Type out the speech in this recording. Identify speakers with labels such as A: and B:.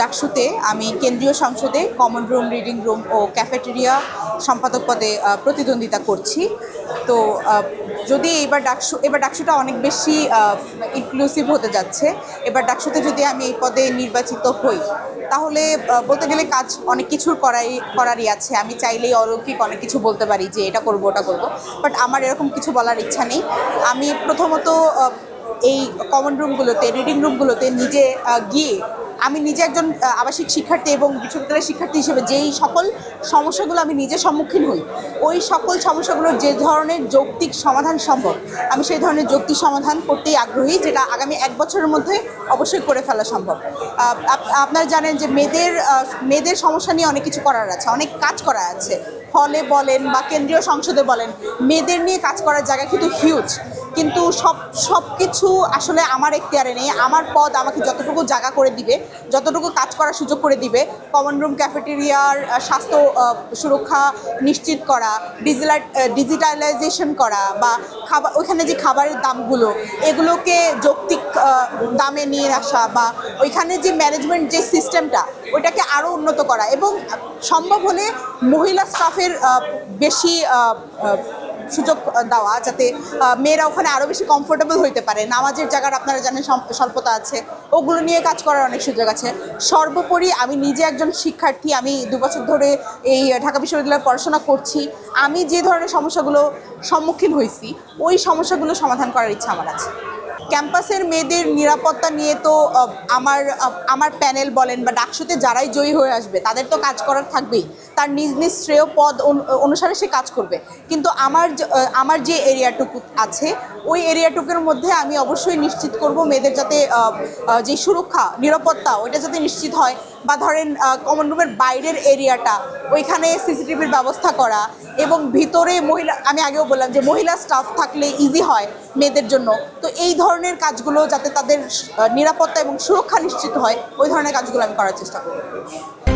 A: ডাকসুতে আমি কেন্দ্রীয় সংসদে কমন রুম রিডিং রুম ও ক্যাফেটেরিয়া সম্পাদক পদে প্রতিদ্বন্দ্বিতা করছি। তো যদি এবার ডাকসু, এবার ডাকসুটা অনেক বেশি ইনক্লুসিভ হতে যাচ্ছে। এবার ডাকসুতে যদি আমি এই পদে নির্বাচিত হই, তাহলে বলতে গেলে কাজ অনেক কিছুর করাই, করারই আছে। আমি চাইলেই অলৌকিক অনেক কিছু বলতে পারি যে এটা করব, ওটা করব। বাট আমার এরকম কিছু বলার ইচ্ছা নেই। আমি প্রথমত এই কমন রুমগুলোতে রিডিং রুমগুলোতে নিজে গিয়ে আমি নিজে একজন আবাসিক শিক্ষার্থী এবং বিশ্ববিদ্যালয়ের শিক্ষার্থী হিসেবে যেই সকল সমস্যাগুলো আমি নিজে সম্মুখীন হই, ওই সকল সমস্যাগুলোর যে ধরনের যৌক্তিক সমাধান সম্ভব, আমি সেই ধরনের যৌক্তিক সমাধান করতেই আগ্রহী, যেটা আগামী এক বছরের মধ্যে অবশ্যই করে ফেলা সম্ভব। আপ- আপনারা জানেন যে মেয়েদের মেয়েদের সমস্যা নিয়ে অনেক কিছু করার আছে, অনেক কাজ করা আছে। হলে বলেন বা কেন্দ্রীয় সংসদে বলেন, মেয়েদের নিয়ে কাজ করার জায়গা কিন্তু হিউজ কিন্তু সব সব কিছু আসলে আমার এখতিয়ারে নেই। আমার পদ আমাকে যতটুকু জায়গা করে দিবে, যতটুকু কাজ করার সুযোগ করে দিবে কমন রুম ক্যাফেটেরিয়ার স্বাস্থ্য সুরক্ষা নিশ্চিত করা ডিজিটাল ডিজিটালাইজেশন করা বা খাবার ওইখানে যে খাবারের দামগুলো, এগুলোকে যৌক্তিক দামে নিয়ে আসা বা ওইখানে যে ম্যানেজমেন্ট যে সিস্টেমটা ওইটাকে আরও উন্নত করা এবং সম্ভব হলে মহিলা স্টাফের বেশি সুযোগ দেওয়া যাতে মেয়েরা ওখানে আরও বেশি কমফোর্টেবল হইতে পারে। নামাজের জায়গার আপনারা জানেন স্বল্পতা আছে। ওগুলো নিয়ে কাজ করার অনেক সুযোগ আছে। সর্বোপরি আমি নিজে একজন শিক্ষার্থী, আমি দু বছর ধরে এই ঢাকা বিশ্ববিদ্যালয়ে পড়াশোনা করছি। আমি যে ধরনের সমস্যাগুলো সম্মুখীন হয়েছি ওই সমস্যাগুলো সমাধান করার ইচ্ছা আমার আছে। ক্যাম্পাসের মেয়েদের নিরাপত্তা নিয়ে তো আমার আমার প্যানেল বলেন বা ডাকসুতে যারাই জয়ী হয়ে আসবে, তাদের তো কাজ করার থাকবেই। তার নিজ নিজ শ্রেয় পদ অনু- অনুসারে সে কাজ করবে। কিন্তু আমার আমার যে এরিয়াটুকু আছে, ওই এরিয়াটুকুর মধ্যে আমি অবশ্যই নিশ্চিত করব মেয়েদের যাতে যে সুরক্ষা, নিরাপত্তা, ওইটা যাতে নিশ্চিত হয়। বা ধরেন কমন রুমের বাইরের এরিয়াটা, ওইখানে সিসিটিভির ব্যবস্থা করা এবং ভিতরে মহিলা, আমি আগেও বললাম যে মহিলা স্টাফ থাকলে ইজি হয় মেয়েদের জন্য। তো এই ধরনের কাজগুলো যাতে তাদের নিরাপত্তা এবং সুরক্ষা নিশ্চিত হয়, ওই ধরনের কাজগুলো আমি করার চেষ্টা করব।